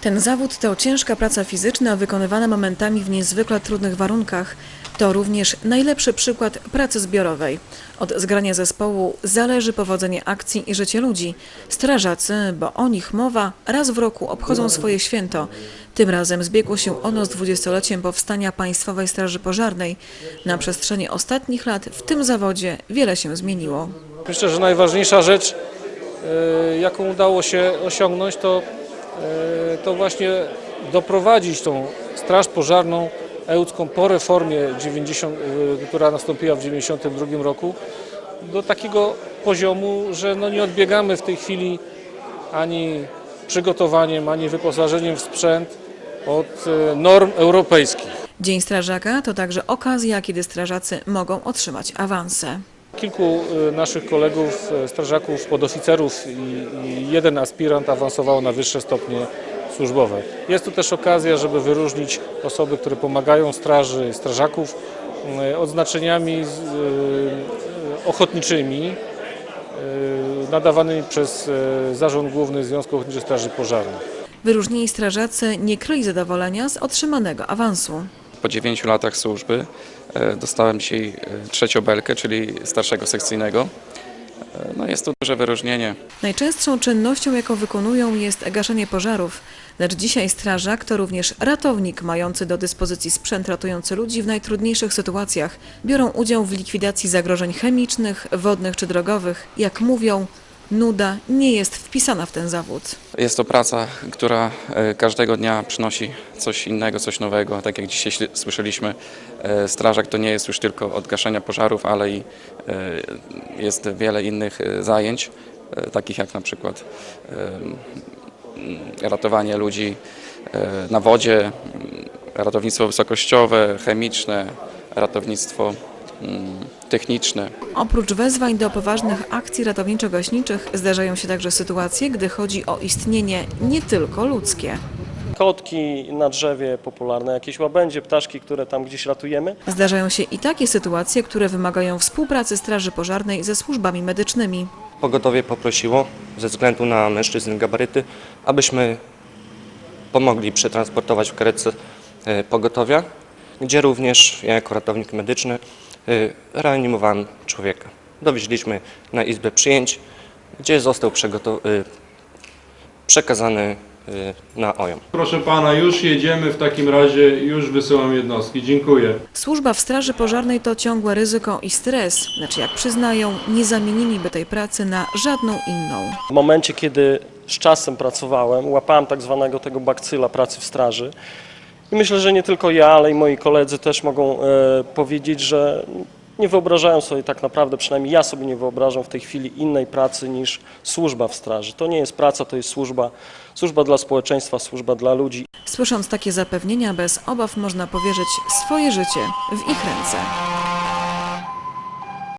Ten zawód to ciężka praca fizyczna wykonywana momentami w niezwykle trudnych warunkach. To również najlepszy przykład pracy zbiorowej. Od zgrania zespołu zależy powodzenie akcji i życie ludzi. Strażacy, bo o nich mowa, raz w roku obchodzą swoje święto. Tym razem zbiegło się ono z dwudziestoleciem powstania Państwowej Straży Pożarnej. Na przestrzeni ostatnich lat w tym zawodzie wiele się zmieniło. Myślę, że najważniejsza rzecz, e, jaką udało się osiągnąć, to, to właśnie doprowadzić tą Straż Pożarną Ełcką po reformie, 90, e, która nastąpiła w 1992 roku, do takiego poziomu, że no nie odbiegamy w tej chwili ani przygotowaniem, ani wyposażeniem w sprzęt od e, norm europejskich. Dzień Strażaka to także okazja, kiedy strażacy mogą otrzymać awanse. Kilku y, naszych kolegów, y, strażaków, podoficerów i, jeden aspirant awansowało na wyższe stopnie służbowe. Jest tu też okazja, żeby wyróżnić osoby, które pomagają straży, strażaków y, odznaczeniami ochotniczymi nadawanymi przez Zarząd Główny Związku Ochotniczych Straży Pożarnych. Wyróżnieni strażacy nie kryli zadowolenia z otrzymanego awansu. Po 9 latach służby e, dostałem dzisiaj e, trzecią belkę, czyli starszego sekcyjnego. E, No jest to duże wyróżnienie. Najczęstszą czynnością, jaką wykonują, jest gaszenie pożarów. Lecz dzisiaj strażak to również ratownik mający do dyspozycji sprzęt ratujący ludzi w najtrudniejszych sytuacjach. Biorą udział w likwidacji zagrożeń chemicznych, wodnych czy drogowych. Jak mówią, nuda nie jest wpisana w ten zawód. Jest to praca, która e, każdego dnia przynosi coś innego, coś nowego. Tak jak dzisiaj słyszeliśmy, e, strażak to nie jest już tylko od gaszenia pożarów, ale i e, jest wiele innych zajęć, takich jak na przykład ratowanie ludzi na wodzie, ratownictwo wysokościowe, chemiczne, ratownictwo techniczne. Oprócz wezwań do poważnych akcji ratowniczo-gaśniczych zdarzają się także sytuacje, gdy chodzi o istnienie nie tylko ludzkie. Kotki na drzewie popularne, jakieś łabędzie, ptaszki, które tam gdzieś ratujemy. Zdarzają się i takie sytuacje, które wymagają współpracy Straży Pożarnej ze służbami medycznymi. Pogotowie poprosiło, ze względu na mężczyzn gabaryty, abyśmy pomogli przetransportować w karetce e, pogotowia, gdzie również ja jako ratownik medyczny reanimowałem człowieka. Dowieźliśmy na izbę przyjęć, gdzie został e, przekazany e, na OJOM. Proszę pana, już jedziemy w takim razie, już wysyłam jednostki. Dziękuję. Służba w Straży Pożarnej to ciągłe ryzyko i stres, lecz jak przyznają, nie zamieniliby tej pracy na żadną inną. W momencie, kiedy z czasem pracowałem, łapałem tak zwanego tego bakcyla pracy w straży. I myślę, że nie tylko ja, ale i moi koledzy też mogą e, powiedzieć, że nie wyobrażają sobie tak naprawdę, przynajmniej ja sobie nie wyobrażam w tej chwili innej pracy niż służba w straży. To nie jest praca, to jest służba, służba dla społeczeństwa, służba dla ludzi. Słysząc takie zapewnienia, bez obaw można powierzyć swoje życie w ich ręce.